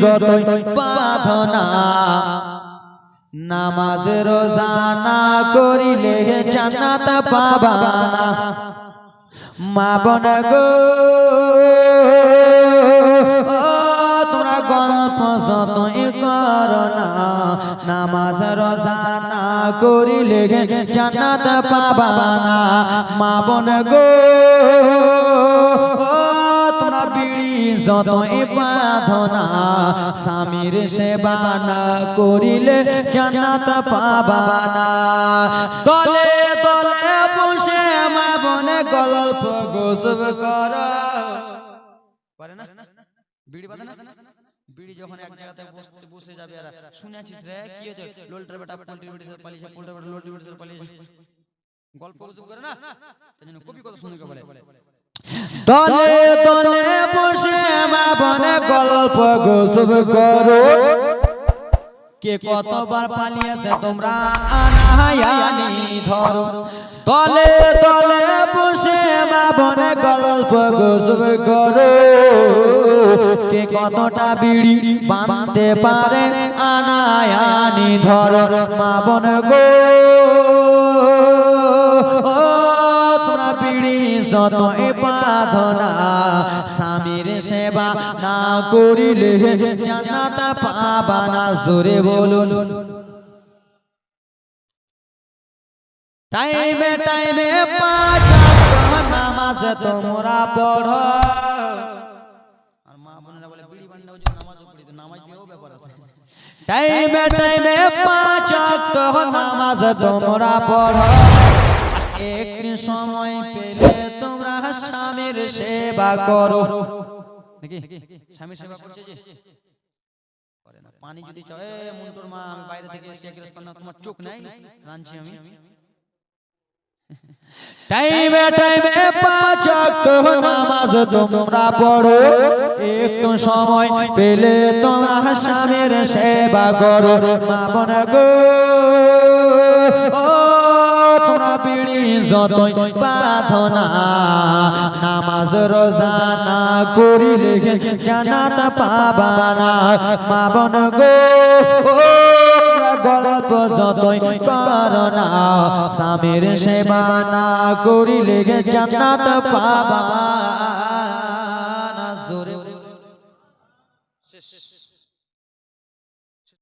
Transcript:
যতই বাঁধনা নামাজ রোজা না করিলে জান্নাত পাবা মা বোন গো ও, তোমরা গল্প যতই করো না নামাজ রোজা না করিলে জান্নাত পাবা না। মা বোন গো বিড়ি যতই বাঁধনা, স্বামীর সেবা না করিলে জান্নাত পাবা দলে দলে বসে মা গল্প গোসব কর। না? গল্প করে না? কবি কথা শুনে বলে। দলে দলে বসে মা বনে গল্প গোসব করো। কে কতবার পালিয়েছে তোমরা আনাহায়ানি ধরো। দলে দলে বসে মা বনে গল্প গোসব করো। কে কতটা বিড়ি বাঁধতে পারে আনায়ানি ধরো। মা বন গো। ও তোরা বিড়ি যত এ বাঁধনা স্বামীর সেবা না করিলে জান্নাত পাবা না। জোরে বলুন। টাইমে টাইমে পাঁচ নামাজ তোমরা পড়ো। টাইমে টাইমে পাঁচ নামাজ তোমরা পড়ো। একটু সময় পেলে তোমরা স্বামীর সেবা করো। নাকি? স্বামীর সেবা করছে যে করে না, পানি যদি চাও, এ মুন্টুর মা, আমি বাইরে থেকে এসে এক গ্লাস পানি তোমার চোখ নাই, রাঁধছি আমি। টাইমে টাইমে পাঁচ নামাজ তোমরা পড়ো। একটু সময় পেলে তোমরা স্বামীর সেবা করো। মা বোন গো যতই পাথনা নামাজ রোজা না করিলে জানাত পাবানা মা বন গো গল্প যতই করোনা, স্বামীর সেবা না করিলে জান্নাত পাবা শেষ।